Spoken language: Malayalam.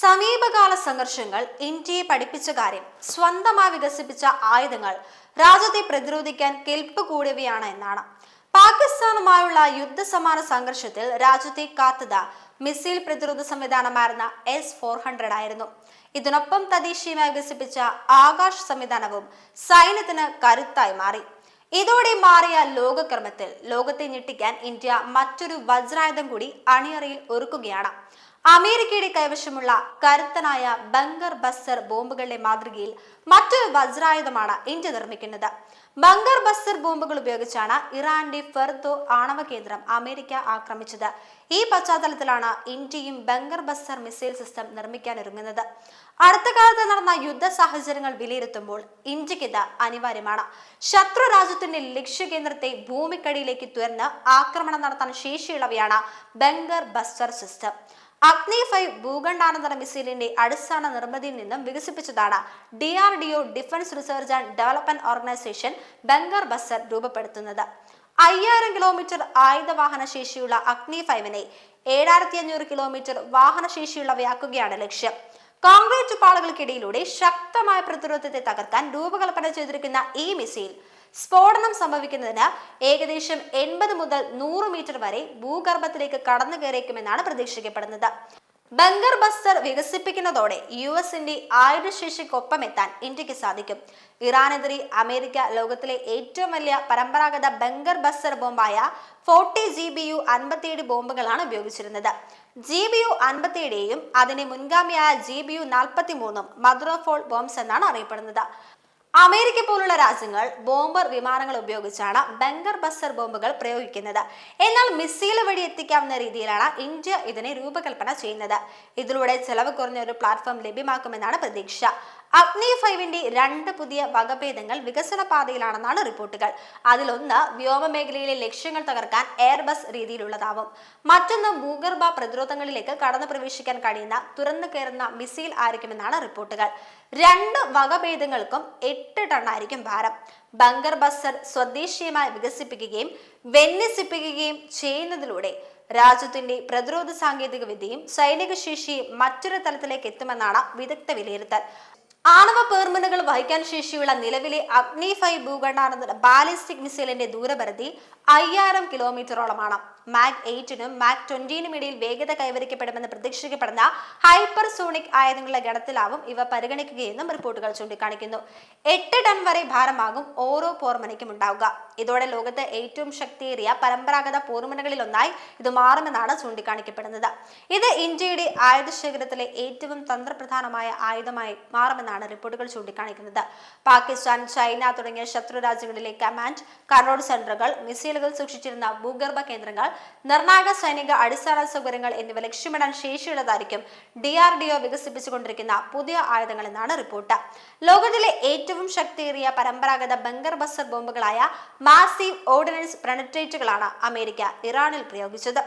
സമീപകാല സംഘർഷങ്ങൾ ഇന്ത്യയെ പഠിപ്പിച്ച കാര്യം സ്വന്തമായി വികസിപ്പിച്ച ആയുധങ്ങൾ രാജ്യത്തെ പ്രതിരോധിക്കാൻ കെൽപ്പ് കൂടിയവയാണ് എന്നാണ്. പാകിസ്ഥാനുമായുള്ള യുദ്ധസമാന സംഘർഷത്തിൽ രാജ്യത്തെ കാത്തത മിസൈൽ പ്രതിരോധ സംവിധാനമായിരുന്ന എസ് ഫോർ ഹൺഡ്രഡ് ആയിരുന്നു. ഇതിനൊപ്പം തദ്ദേശീയമായി വികസിപ്പിച്ച ആകാശ് സംവിധാനവും സൈന്യത്തിന് കരുത്തായി മാറി. ഇതോടെ മാറിയ ലോകക്രമത്തിൽ ലോകത്തെ ഞെട്ടിക്കാൻ ഇന്ത്യ മറ്റൊരു വജ്രായുധം കൂടി അണിയറയിൽ ഒരുക്കുകയാണ്. അമേരിക്കയുടെ കൈവശമുള്ള കരുത്തനായ ബങ്കർ ബസ്സർ ബോംബുകളുടെ മാതൃകയിൽ മറ്റൊരു വജ്രായുധമാണ് ഇന്ത്യ നിർമ്മിക്കുന്നത്. ബങ്കർ ബസ്സർ ബോംബുകൾ ഉപയോഗിച്ചാണ് ഇറാന്റെ ഫെർദോ ആണവ കേന്ദ്രം അമേരിക്ക ആക്രമിച്ചത്. ഈ പശ്ചാത്തലത്തിലാണ് ഇന്ത്യയും ബങ്കർ ബസ്സർ മിസൈൽ സിസ്റ്റം നിർമ്മിക്കാൻ ഒരുങ്ങുന്നത്. അടുത്ത കാലത്ത് നടന്ന യുദ്ധ സാഹചര്യങ്ങൾ വിലയിരുത്തുമ്പോൾ ഇന്ത്യയ്ക്ക് ഇത് അനിവാര്യമാണ്. ശത്രു രാജ്യത്തിന്റെ ലക്ഷ്യകേന്ദ്രത്തെ ഭൂമിക്കടിയിലേക്ക് തുരന്ന് ആക്രമണം നടത്താൻ ശേഷിയുള്ളവയാണ് bunker buster system. Agni five ഭൂഖണ്ഡാനന്തര മിസൈലിന്റെ അടിസ്ഥാന നിർമ്മിതിയിൽ നിന്നും വികസിപ്പിച്ചതാണ് D R D O defence research and development organisation bunker buster രൂപപ്പെടുത്തുന്നത്. അയ്യായിരം കിലോമീറ്റർ ആയുധവാഹന ശേഷിയുള്ള അഗ്നി ഫൈവിനെ ഏഴായിരത്തി അഞ്ഞൂറ് കിലോമീറ്റർ വാഹനശേഷിയുള്ളവയാക്കുകയാണ് ലക്ഷ്യം. കോൺക്രീറ്റ് പാളുകൾക്കിടയിലൂടെ ശക്തമായ പ്രതിരോധത്തെ തകർക്കാൻ രൂപകൽപ്പന ചെയ്തിരിക്കുന്ന ഈ മിസൈൽ സ്ഫോടനം സംഭവിക്കുന്നതിന് ഏകദേശം എൺപത് മുതൽ നൂറ് മീറ്റർ വരെ ഭൂഗർഭത്തിലേക്ക് കടന്നു കയറിയേക്കുമെന്നാണ് പ്രതീക്ഷിക്കപ്പെടുന്നത്. ബങ്കർ ബസ്റ്റർ വികസിപ്പിക്കുന്നതോടെ യു എസിന്റെ ആയുധശേഷിക്കൊപ്പം എത്താൻ ഇന്ത്യയ്ക്ക് സാധിക്കും. ഇറാനെതിരെ അമേരിക്ക ലോകത്തിലെ ഏറ്റവും വലിയ പരമ്പരാഗത ബങ്കർ ബസ്റ്റർ ബോംബായ ഫോർട്ടി ജി ബി യു അൻപത്തിയേഴ് ബോംബുകളാണ് ഉപയോഗിച്ചിരുന്നത്. ജി ബി യു അൻപത്തിയേഴേയും അതിന് മുൻഗാമിയായ ജി ബി യു നാൽപ്പത്തി മൂന്നും മദ്രോഫോൾ ബോംബ്സ് എന്നാണ് അറിയപ്പെടുന്നത്. അമേരിക്ക പോലുള്ള രാജ്യങ്ങൾ ബോംബർ വിമാനങ്ങൾ ഉപയോഗിച്ചാണ് ബങ്കർ ബസ്സർ ബോംബുകൾ പ്രയോഗിക്കുന്നത്. എന്നാൽ മിസൈൽ വഴി എത്തിക്കാവുന്ന രീതിയിലാണ് ഇന്ത്യ ഇതിനെ രൂപകൽപ്പന ചെയ്യുന്നത്. ഇതിലൂടെ ചെലവ് കുറഞ്ഞ ഒരു പ്ലാറ്റ്ഫോം ലഭ്യമാക്കുമെന്നാണ് പ്രതീക്ഷ. അഗ്നി ഫൈവിന്റെ രണ്ട് പുതിയ വകഭേദങ്ങൾ വികസന പാതയിലാണെന്നാണ് റിപ്പോർട്ടുകൾ. അതിലൊന്ന് വ്യോമ മേഖലയിലെ ലക്ഷ്യങ്ങൾ തകർക്കാൻ എയർബസ് രീതിയിലുള്ളതാവും. മറ്റൊന്ന് ഭൂഗർഭ പ്രതിരോധങ്ങളിലേക്ക് കടന്നു പ്രവേശിക്കാൻ കഴിയുന്ന തുറന്നു കയറുന്ന മിസൈൽ ആയിരിക്കുമെന്നാണ് റിപ്പോർട്ടുകൾ. രണ്ട് വകഭേദങ്ങൾക്കും എട്ട് ടണ്ണായിരിക്കും ഭാരം. ബങ്കർ ബസർ സ്വദേശീയമായി വികസിപ്പിക്കുകയും വിന്യസിപ്പിക്കുകയും ചെയ്യുന്നതിലൂടെ രാജ്യത്തിന്റെ പ്രതിരോധ സാങ്കേതിക വിദ്യയും സൈനിക ശേഷിയും മറ്റൊരു തലത്തിലേക്ക് എത്തുമെന്നാണ് വിദഗ്ധ വിലയിരുത്തൽ. ആണവ പേർമനുകൾ വഹിക്കാൻ ശേഷിയുള്ള നിലവിലെ അഗ്നി ഭൂഖണ്ഡാനന്തര ബാലിസ്റ്റിക് മിസൈലിന്റെ ദൂരപരിധി അയ്യായിരം കിലോമീറ്ററോളമാണ് മാക് എയ്റ്റിനും മാക് ട്വന്റിനും ഇടയിൽ വേഗത കൈവരിക്കപ്പെടുമെന്ന് പ്രതീക്ഷിക്കപ്പെടുന്ന ഹൈപ്പർ സോണിക് ആയുധങ്ങളുടെ ഗണത്തിലാവും ഇവ പരിഗണിക്കുകയെന്നും റിപ്പോർട്ടുകൾ ചൂണ്ടിക്കാണിക്കുന്നു. എട്ട് ടൺ വരെ ഭാരമാകും ഓരോ പോർമനയ്ക്കും ഉണ്ടാവുക. ഇതോടെ ലോകത്ത് ഏറ്റവും ശക്തിയേറിയ പരമ്പരാഗത പോർമനകളിൽ ഒന്നായി ഇത് മാറുമെന്നാണ് ചൂണ്ടിക്കാണിക്കപ്പെടുന്നത്. ഇത് ഇന്ത്യയുടെ ആയുധ ശേഖരത്തിലെ ഏറ്റവും തന്ത്രപ്രധാനമായ ആയുധമായി മാറുമെന്നാണ് റിപ്പോർട്ടുകൾ ചൂണ്ടിക്കാണിക്കുന്നത്. പാകിസ്ഥാൻ ചൈന തുടങ്ങിയ ശത്രു രാജ്യങ്ങളിലെ കമാൻഡ് കൺട്രോൾ സെന്ററുകൾ മിസൈലുകൾ സൂക്ഷിച്ചിരുന്ന ഭൂഗർഭ കേന്ദ്രങ്ങൾ നിർണായക സൈനിക അടിസ്ഥാന സൗകര്യങ്ങൾ എന്നിവ ലക്ഷ്യമിടാൻ ശേഷിയുള്ളതായിരിക്കും ഡി ആർ ഡി ഒ വികസിപ്പിച്ചുകൊണ്ടിരിക്കുന്ന പുതിയ ആയുധങ്ങൾ എന്നാണ് റിപ്പോർട്ട്. ലോകത്തിലെ ഏറ്റവും ശക്തിയേറിയ പരമ്പരാഗത ബങ്കർ ബസ്റ്റർ ബോംബുകളായ മാസീവ് ഓർഡിനൻസ് പ്രനട്രേറ്റുകളാണ് അമേരിക്ക ഇറാനിൽ പ്രയോഗിച്ചത്.